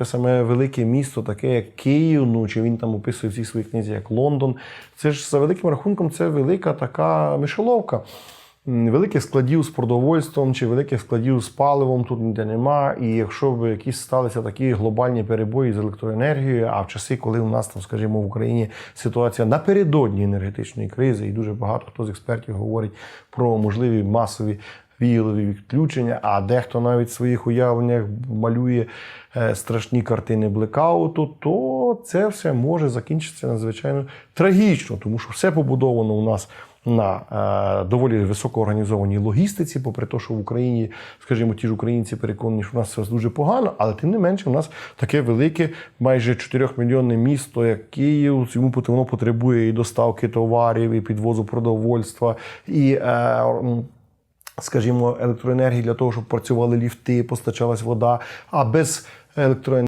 те саме велике місто, таке як Київ, ну чи він там описує в цій своїй книзі як Лондон. Це ж за великим рахунком, це велика така мишоловка. Великих складів з продовольством чи великих складів з паливом тут ніде нема. І якщо б якісь сталися такі глобальні перебої з електроенергією, а в часи, коли у нас там, скажімо, в Україні ситуація напередодні енергетичної кризи, і дуже багато хто з експертів говорить про можливі масові віялові відключення, а дехто навіть в своїх уявленнях малює е, страшні картини блекауту, то це все може закінчитися надзвичайно трагічно, тому що все побудовано у нас на е, доволі високоорганізованій логістиці, попри те, що в Україні, скажімо, ті ж українці переконані, що в нас все дуже погано, але тим не менше, у нас таке велике, майже 4-мільйонне місто, як Київ. Йому воно потребує і доставки товарів, і підвозу продовольства, і е, скажімо, електроенергії для того, щоб працювали ліфти, постачалась вода. А без електроенергії